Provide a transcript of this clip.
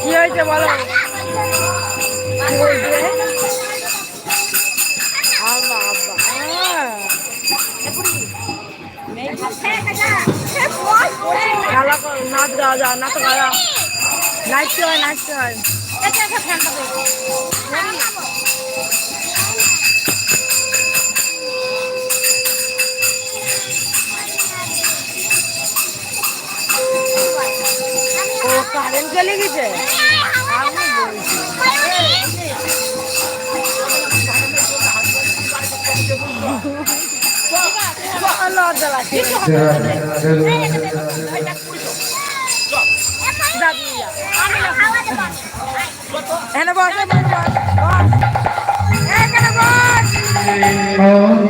কি হয়েছে বলো। খেলা নাচ গাওয়া যা নাচ গাওয়া নাচতে হয় নাচতে হয়। কারেন্ট চলে গেছে আমি বলছি লজ্জা লাগছে এখানে বস। এখানে বস।